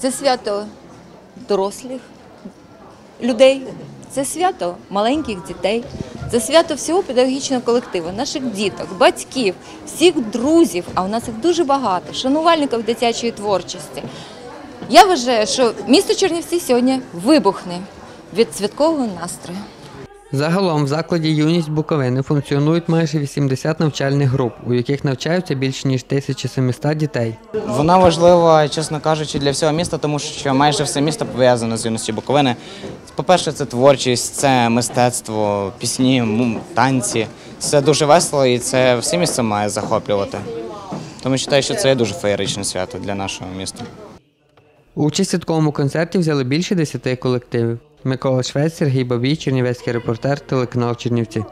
Це свято дорослих людей, це свято маленьких дітей, це свято всього педагогічного колективу, наших діток, батьків, всіх друзів, а у нас їх дуже багато, шанувальників дитячої творчості. Я вважаю, що місто Чернівці сьогодні вибухне від святкового настрою. Загалом в закладі Юність Буковини функціонують майже 80 навчальних груп, у яких навчаються більше ніж 1700 дітей. Вона важлива, чесно кажучи, для всього міста, тому що майже все місто пов'язане з юності Буковини. По-перше, це творчість, це мистецтво, пісні, танці. Це дуже весело і це все місце має захоплювати. Тому вважаю, що це дуже феєричне свято для нашого міста. Участь у святковому концерті взяли більше 10 колективів. Микола Швець, Сергій Бабій, Чернівецький репортер, телеканал Чернівці.